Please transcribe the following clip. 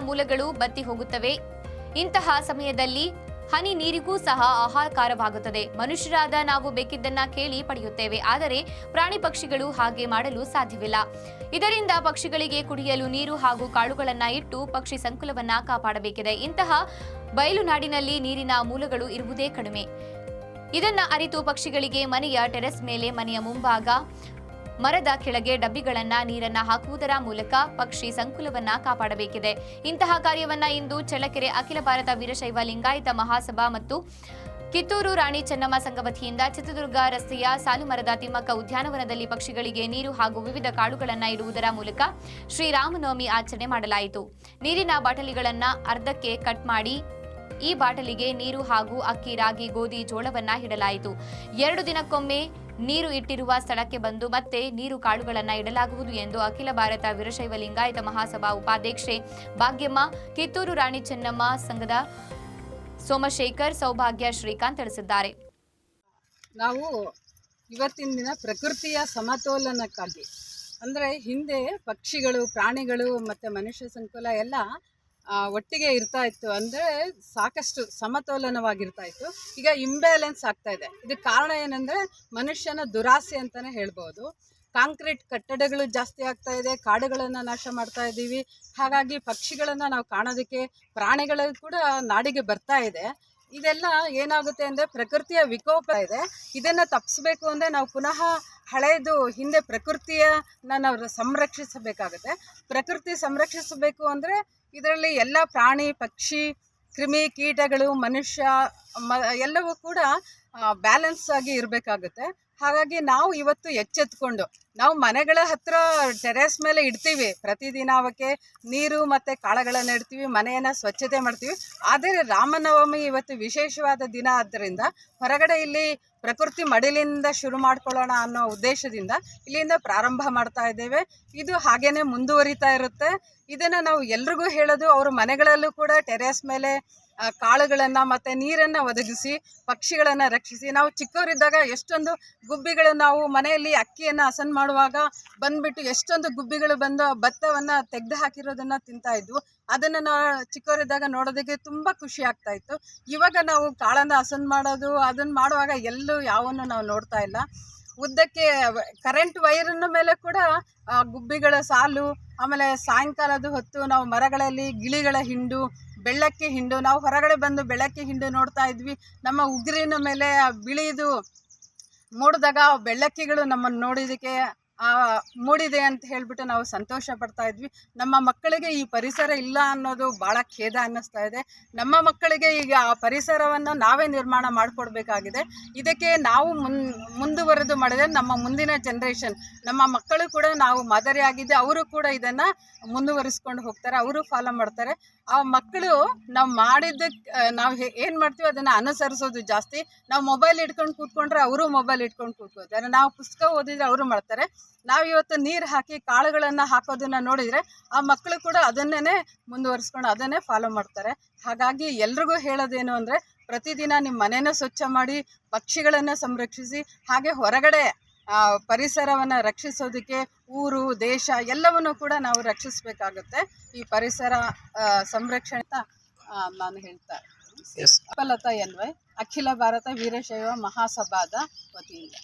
ಮೂಲಗಳು ಬತ್ತಿ ಹೋಗುತ್ತವೆ. ಇಂತಹ ಸಮಯದಲ್ಲಿ ಹನಿ ನೀರಿಗೂ ಸಹ ಆಹಾಕಾರವಾಗುತ್ತದೆ ಮನುಷ್ಯರಾದ ನಾವು ಬೇಕಿದ್ದನ್ನ ಕೇಳಿ ಪಡೆಯುತ್ತೇವೆ. ಆದರೆ ಪ್ರಾಣಿ ಪಕ್ಷಿಗಳು ಹಾಗೆ ಮಾಡಲು ಸಾಧ್ಯವಿಲ್ಲ. ಇದರಿಂದ ಪಕ್ಷಿಗಳಿಗೆ ಕುಡಿಯಲು ನೀರು ಹಾಗೂ ಕಾಳುಗಳನ್ನ ಇಟ್ಟು ಪಕ್ಷಿ ಸಂಕುಲವನ್ನ ಕಾಪಾಡಬೇಕಿದೆ. ಇಂತಹ ಬಯಲು ನಾಡಿನಲ್ಲಿ ನೀರಿನ ಮೂಲಗಳು ಇರುವುದೇ ಕಡಿಮೆ. ಇದನ್ನ ಅರಿತು ಪಕ್ಷಿಗಳಿಗೆ ಮನೆಯ ಟೆರೆಸ್ ಮೇಲೆ ಮನೆಯ ಮುಂಭಾಗ ಮರದ ಕೆಳಗೆ ಡಬ್ಬಿಗಳನ್ನ, ನೀರನ್ನ ಹಾಕುವುದರ ಮೂಲಕ ಪಕ್ಷಿ ಸಂಕುಲವನ್ನ ಕಾಪಾಡಬೇಕಿದೆ. ಇಂತಹ ಕಾರ್ಯವನ್ನ ಇಂದು ಚಳ್ಳಕೆರೆ, ಅಖಿಲ ಭಾರತ ವೀರಶೈವ ಲಿಂಗಾಯತ ಮಹಾಸಭಾ ಮತ್ತು ಕಿತ್ತೂರು ರಾಣಿ ಚೆನ್ನಮ್ಮ ಸಂಘ ವತಿಯಿಂದ ಚಿತ್ರದುರ್ಗ ರಸ್ತೆಯ ಸಾಲುಮರದ ತಿಮ್ಮಕ್ಕ ಉದ್ಯಾನವನದಲ್ಲಿ ಪಕ್ಷಿಗಳಿಗೆ ನೀರು ಹಾಗೂ ವಿವಿಧ ಕಾಳುಗಳನ್ನ ಇಡುವುದರ ಮೂಲಕ ಶ್ರೀರಾಮನವಮಿ ಆಚರಣೆ ಮಾಡಲಾಯಿತು. ನೀರಿನ ಬಾಟಲಿಗಳನ್ನ ಅರ್ಧಕ್ಕೆ ಕಟ್ ಮಾಡಿ ಈ ಬಾಟಲಿಗೆ ನೀರು ಹಾಗೂ ಅಕ್ಕಿ, ರಾಗಿ, ಗೋಧಿ, ಜೋಳವನ್ನ ಇಡಲಾಯಿತು. ಎರಡು ದಿನಕ್ಕೊಮ್ಮೆ ನೀರು ಇಟ್ಟಿರುವ ಸ್ಥಳಕ್ಕೆ ಬಂದು ಮತ್ತೆ ನೀರು ಕಾಳುಗಳನ್ನು ಇಡಲಾಗುವುದು ಎಂದು ಅಖಿಲ ಭಾರತ ವೀರಶೈವ ಲಿಂಗಾಯತ ಮಹಾಸಭಾ ಉಪಾಧ್ಯಕ್ಷೆ ಭಾಗ್ಯಮ್ಮ, ಕಿತ್ತೂರು ರಾಣಿ ಚೆನ್ನಮ್ಮ ಸಂಘದ ಸೋಮಶೇಖರ್, ಸೌಭಾಗ್ಯ ಶ್ರೀಕಾಂತ್ ತಿಳಿಸಿದ್ದಾರೆ. ನಾವು ಇವತ್ತಿನ ದಿನ ಪ್ರಕೃತಿಯ ಸಮತೋಲನಕ್ಕಾಗಿ, ಅಂದರೆ ಹಿಂದೆ ಪಕ್ಷಿಗಳು, ಪ್ರಾಣಿಗಳು ಮತ್ತು ಮನುಷ್ಯ ಸಂಕುಲ ಎಲ್ಲ ಒಟ್ಟಿಗೆ ಇರ್ತಾ ಇತ್ತು ಅಂದರೆ ಸಾಕಷ್ಟು ಸಮತೋಲನವಾಗಿರ್ತಾ ಇತ್ತು. ಈಗ ಇಂಬ್ಯಾಲೆನ್ಸ್ ಆಗ್ತಾ ಇದೆ. ಇದಕ್ಕೆ ಕಾರಣ ಏನಂದರೆ ಮನುಷ್ಯನ ದುರಾಸೆ ಅಂತಲೇ ಹೇಳ್ಬೋದು. ಕಾಂಕ್ರೀಟ್ ಕಟ್ಟಡಗಳು ಜಾಸ್ತಿ ಆಗ್ತಾ ಇದೆ, ಕಾಡುಗಳನ್ನು ನಾಶ ಮಾಡ್ತಾ ಇದ್ದೀವಿ. ಹಾಗಾಗಿ ಪಕ್ಷಿಗಳನ್ನು ನಾವು ಕಾಣೋದಕ್ಕೆ, ಪ್ರಾಣಿಗಳು ಕೂಡ ನಾಡಿಗೆ ಬರ್ತಾ ಇದೆ. ಇದೆಲ್ಲ ಏನಾಗುತ್ತೆ ಅಂದರೆ ಪ್ರಕೃತಿಯ ವಿಕೋಪ ಇದೆ. ಇದನ್ನು ತಪ್ಪಿಸ್ಬೇಕು ಅಂದರೆ ನಾವು ಪುನಃ ಹಳೆಯದು ಹಿಂದೆ ಪ್ರಕೃತಿಯನ್ನ ನಾವು ಸಂರಕ್ಷಿಸಬೇಕಾಗುತ್ತೆ. ಪ್ರಕೃತಿ ಸಂರಕ್ಷಿಸಬೇಕು ಅಂದರೆ ಇದರಲ್ಲಿ ಎಲ್ಲ ಪ್ರಾಣಿ, ಪಕ್ಷಿ, ಕ್ರಿಮಿ ಕೀಟಗಳು, ಮನುಷ್ಯ, ಮ, ಎಲ್ಲವೂ ಕೂಡ ಬ್ಯಾಲೆನ್ಸ್ ಆಗಿ ಇರಬೇಕಾಗುತ್ತೆ. ಹಾಗಾಗಿ ನಾವು ಇವತ್ತು ಎಚ್ಚೆತ್ಕೊಂಡು ನಾವು ಮನೆಗಳ ಹತ್ರ ಟೆರೆಸ್ ಮೇಲೆ ಇಡ್ತೀವಿ. ಪ್ರತಿದಿನ ಅವಕ್ಕೆ ನೀರು ಮತ್ತು ಕಾಳುಗಳನ್ನು ಇಡ್ತೀವಿ, ಮನೆಯನ್ನು ಸ್ವಚ್ಛತೆ ಮಾಡ್ತೀವಿ. ಆದರೆ ರಾಮನವಮಿ ಇವತ್ತು ವಿಶೇಷವಾದ ದಿನ ಆದ್ದರಿಂದ ಹೊರಗಡೆ ಇಲ್ಲಿ ಪ್ರಕೃತಿ ಮಡಿಲಿಂದ ಶುರು ಮಾಡ್ಕೊಳ್ಳೋಣ ಅನ್ನೋ ಉದ್ದೇಶದಿಂದ ಇಲ್ಲಿಂದ ಪ್ರಾರಂಭ ಮಾಡ್ತಾ ಇದ್ದೇವೆ. ಇದು ಹಾಗೇನೆ ಮುಂದುವರಿತಾ ಇರುತ್ತೆ. ಇದನ್ನು ನಾವು ಎಲ್ರಿಗೂ ಹೇಳೋದು ಅವರು ಮನೆಗಳಲ್ಲೂ ಕೂಡ ಟೆರೆಸ್ ಮೇಲೆ ಕಾಳುಗಳನ್ನು ಮತ್ತು ನೀರನ್ನು ಒದಗಿಸಿ, ಪಕ್ಷಿಗಳನ್ನು ರಕ್ಷಿಸಿ. ನಾವು ಚಿಕ್ಕವರಿದ್ದಾಗ ಎಷ್ಟೊಂದು ಗುಬ್ಬಿಗಳು ನಾವು ಮನೆಯಲ್ಲಿ ಅಕ್ಕಿಯನ್ನು ಹಸನ್ ಮಾಡುವಾಗ ಬಂದ್ಬಿಟ್ಟು ಎಷ್ಟೊಂದು ಗುಬ್ಬಿಗಳು ಬಂದು ಭತ್ತವನ್ನು ತೆಗೆದು ಹಾಕಿರೋದನ್ನ ತಿಂತಾ ಇದ್ವು. ಅದನ್ನು ನಾವು ಚಿಕ್ಕವರಿದ್ದಾಗ ನೋಡೋದಕ್ಕೆ ತುಂಬ ಖುಷಿ ಆಗ್ತಾ ಇತ್ತು. ಇವಾಗ ನಾವು ಕಾಳನ್ನ ಹಸನ್ ಮಾಡೋದು ಅದನ್ನು ಮಾಡುವಾಗ ಎಲ್ಲೂ ಯಾವನ್ನು ನಾವು ನೋಡ್ತಾ ಇಲ್ಲ. ಉದ್ದಕ್ಕೆ ಕರೆಂಟ್ ವೈರನ್ನ ಮೇಲೆ ಕೂಡ ಗುಬ್ಬಿಗಳ ಸಾಲು, ಆಮೇಲೆ ಸಾಯಂಕಾಲದ ಹೊತ್ತು ನಾವು ಮರಗಳಲ್ಲಿ ಗಿಳಿಗಳ ಹಿಂಡು, ಬೆಳ್ಳಕ್ಕೆ ಹಿಂಡು, ನಾವು ಹೊರಗಡೆ ಬಂದು ಬೆಳಕ್ಕೆ ಹಿಂಡು ನೋಡ್ತಾ ಇದ್ವಿ. ನಮ್ಮ ಉಗುರಿನ ಮೇಲೆ ಬಿಳಿದು ಮೂಡಿದಾಗ ಆ ಬೆಳ್ಳಕ್ಕಿಗಳು ನಮ್ಮನ್ನು ನೋಡಿದಕ್ಕೆ ಮೂಡಿದೆ ಅಂತ ಹೇಳಿಬಿಟ್ಟು ನಾವು ಸಂತೋಷ ಪಡ್ತಾ ಇದ್ವಿ. ನಮ್ಮ ಮಕ್ಕಳಿಗೆ ಈ ಪರಿಸರ ಇಲ್ಲ ಅನ್ನೋದು ಭಾಳ ಖೇದ ಅನ್ನಿಸ್ತಾ ಇದೆ. ನಮ್ಮ ಮಕ್ಕಳಿಗೆ ಈಗ ಆ ಪರಿಸರವನ್ನು ನಾವೇ ನಿರ್ಮಾಣ ಮಾಡಿಕೊಡ್ಬೇಕಾಗಿದೆ. ಇದಕ್ಕೆ ನಾವು ಮುನ್, ಮುಂದುವರೆದು ಮಾಡಿದ್ರೆ ನಮ್ಮ ಮುಂದಿನ ಜನ್ರೇಷನ್ ನಮ್ಮ ಮಕ್ಕಳು ಕೂಡ ನಾವು ಮಾದರಿಯಾಗಿದ್ದೆ ಅವರು ಕೂಡ ಇದನ್ನು ಮುಂದುವರಿಸ್ಕೊಂಡು ಹೋಗ್ತಾರೆ, ಅವರು ಫಾಲೋ ಮಾಡ್ತಾರೆ. ಆ ಮಕ್ಕಳು ನಾವು ಮಾಡಿದ್ದಕ್ಕೆ ನಾವು ಏನು ಮಾಡ್ತೀವಿ ಅದನ್ನು ಅನುಸರಿಸೋದು ಜಾಸ್ತಿ. ನಾವು ಮೊಬೈಲ್ ಇಟ್ಕೊಂಡು ಕೂತ್ಕೊಂಡ್ರೆ ಅವರು ಮೊಬೈಲ್ ಇಟ್ಕೊಂಡು ಕೂತ್ಕೋತಾರೆ. ನಾವು ಪುಸ್ತಕ ಓದಿದ್ರೆ ಅವರು ಮಾಡ್ತಾರೆ. ನಾವು ಇವತ್ತು ನೀರು ಹಾಕಿ ಕಾಳುಗಳನ್ನು ಹಾಕೋದನ್ನು ನೋಡಿದರೆ ಆ ಮಕ್ಕಳು ಕೂಡ ಅದನ್ನೇ ಮುಂದುವರಿಸ್ಕೊಂಡು ಅದನ್ನೇ ಫಾಲೋ ಮಾಡ್ತಾರೆ. ಹಾಗಾಗಿ ಎಲ್ರಿಗೂ ಹೇಳೋದೇನು ಅಂದರೆ ಪ್ರತಿದಿನ ನಿಮ್ಮ ಮನೇನ ಸ್ವಚ್ಛ ಮಾಡಿ ಪಕ್ಷಿಗಳನ್ನು ಸಂರಕ್ಷಿಸಿ ಹಾಗೆ ಹೊರಗಡೆ ಆ, ಪರಿಸರವನ್ನು ರಕ್ಷಿಸೋದಕ್ಕೆ ಊರು ದೇಶ ಎಲ್ಲವನ್ನು ಕೂಡ ನಾವು ರಕ್ಷಿಸಬೇಕಾಗುತ್ತೆ. ಈ ಪರಿಸರ ಸಂರಕ್ಷಣೆ ನಾನು ಹೇಳ್ತಾ ಅಪಲತಾ ಎನ್ವೈ ಅಖಿಲ ಭಾರತ ವೀರಶೈವ ಮಹಾಸಭಾದ ವತಿಯಿಂದ.